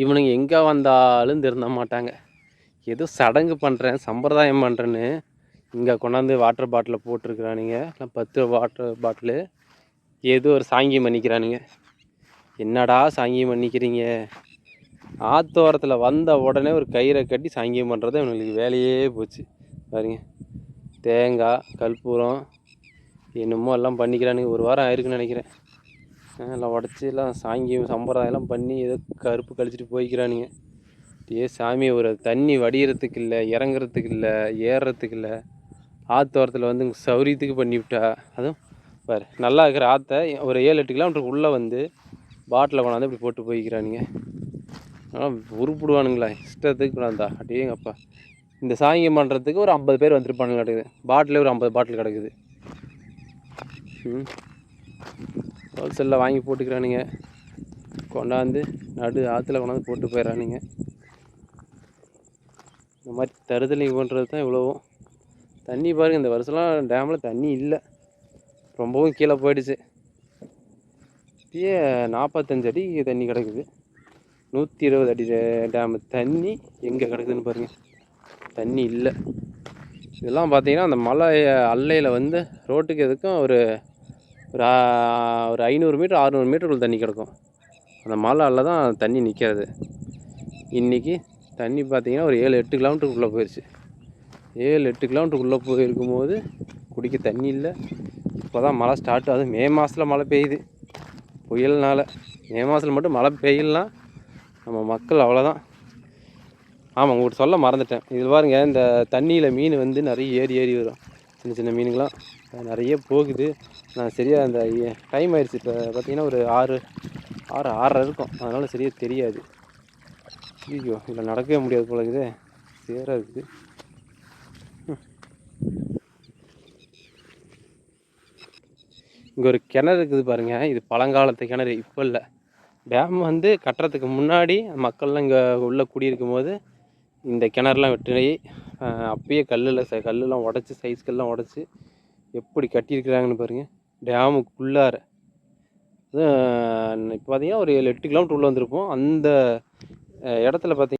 இவனுங்க எங்கே வந்தாலும் திருந்த மாட்டாங்க. ஏதோ சடங்கு பண்ணுறேன் சம்பிரதாயம் பண்ணுறேன்னு இங்கே கொண்டாந்து வாட்டர் பாட்டிலில் போட்டிருக்கிறானுங்க. இல்லை பத்து வாட்டர் பாட்டிலு ஏதோ ஒரு சாங்கியம் பண்ணிக்கிறானுங்க. என்னடா சாங்கியம் பண்ணிக்கிறீங்க? ஆத்தோரத்தில் வந்த உடனே ஒரு கயிறை கட்டி சாங்கியம் பண்ணுறது இவனுங்களுக்கு வேலையே போச்சு. பாருங்க. தேங்காய் கற்பூரம் என்னமோ எல்லாம் பண்ணிக்கிறானுங்க. ஒரு வாரம் ஆயிருக்குன்னு நினைக்கிறேன். எல்லாம் உடச்சி எல்லாம் சாங்கியம் சம்பிரதாயம்லாம் பண்ணி ஏதோ கருப்பு கழிச்சிட்டு போய்க்கிறானுங்க. ஏ சாமி ஒரு தண்ணி வடிகிறதுக்கு இல்லை இறங்குறதுக்கு இல்லை ஏறுறதுக்கு இல்லை. ஆத்தோரத்தில் வந்து சௌரியத்துக்கு பண்ணிவிட்டா அதுவும் பாரு நல்லா இருக்கிற ஆற்றை ஒரு ஏழு எட்டு கிலோமீட்டருக்கு உள்ளே வந்து பாட்டில் கொண்டாந்து இப்படி போட்டு போய்க்கிறானுங்க. ஆனால் உருப்பிடுவானுங்களா இஷ்டத்துக்கு கொண்டாந்தா அடேங்கப்பா. இந்த சாங்கியம் பண்ணுறதுக்கு ஒரு ஐம்பது பேர் வந்துருப்பானுங்க கிடக்குது பாட்டிலே ஒரு ஐம்பது பாட்டில் கிடக்குது. ம். ஹோல்சேலில் வாங்கி போட்டுக்கிறானுங்க. கொண்டாந்து நடு ஆற்றுல கொண்டாந்து போட்டு போயிடறானுங்க. இந்த மாதிரி தருதலைங்க பண்ணுறது தான் இவ்வளவும் தண்ணி பாருங்கள் இந்த வருஷம்லாம் டேமில் தண்ணி இல்லை. ரொம்பவும் கீழே போயிடுச்சு. இப்பயே நாற்பத்தஞ்சு அடி தண்ணி கிடக்குது. நூற்றி இருபது அடி டேமு. தண்ணி எங்கே கிடக்குதுன்னு பாருங்கள் தண்ணி இல்லை. இதெல்லாம் பார்த்தீங்கன்னா அந்த மலை அல்லையில் வந்து ரோட்டுக்கு எதுக்கும் ஒரு ஒரு ஒரு ஐநூறு மீட்டர் அறுநூறு மீட்டருக்குள்ள தண்ணி கிடக்கும். அந்த மலை தான் தண்ணி நிற்கிறது இன்றைக்கி தண்ணி பார்த்தீங்கன்னா ஒரு ஏழு எட்டு கிலோமீட்டருக்குள்ளே போயிடுச்சு ஏழு எட்டு கிலோமீட்டருக்குள்ளே போயிருக்கும் போது குடிக்க தண்ணி இல்லை. இப்போ தான் மழை ஸ்டார்ட் ஆகுது. மே மாதத்தில் மழை பெய்யுது. புயல்னால். மே மாதத்தில் மட்டும் மழை பெய்யலாம் நம்ம மக்கள் அவ்வளோதான் ஆமாம் உங்கள்கிட்ட சொல்ல மறந்துட்டேன். இதில் பாருங்க இந்த தண்ணியில் மீன் வந்து நிறைய ஏறி ஏறி வரும். சின்ன சின்ன மீனுங்களாம் நிறைய போகுது. நான் சரியாக அந்த டைம் ஆயிடுச்சு. இப்போ பார்த்தீங்கன்னா ஒரு ஆறு ஆறு ஆறரை இருக்கும். அதனால் சரியாக தெரியாது. ஐயோ இதில் நடக்கவே முடியாது போல இருக்குது. சேராக இருக்குது இங்கே ஒரு கிணறு இருக்குது பாருங்கள் இது பழங்காலத்து கிணறு இப்போ இல்லை. டேம் வந்து கட்டுறதுக்கு முன்னாடி மக்கள்லாம் இங்கே உள்ளே குடியிருக்கும் போது இந்த கிணறுலாம் வெட்டி அப்பயே கல்லில் ச கல்லுலாம் உடச்சி சைஸ் கல்லாம் உடச்சி எப்படி கட்டியிருக்கிறாங்கன்னு பாருங்கள் டேமுக்குள்ளார. இப்போ பார்த்தீங்கன்னா ஒரு ஏழு எட்டு கிலோமீட்டர் உள்ளே வந்திருப்போம். அந்த இடத்துல பார்த்தீங்க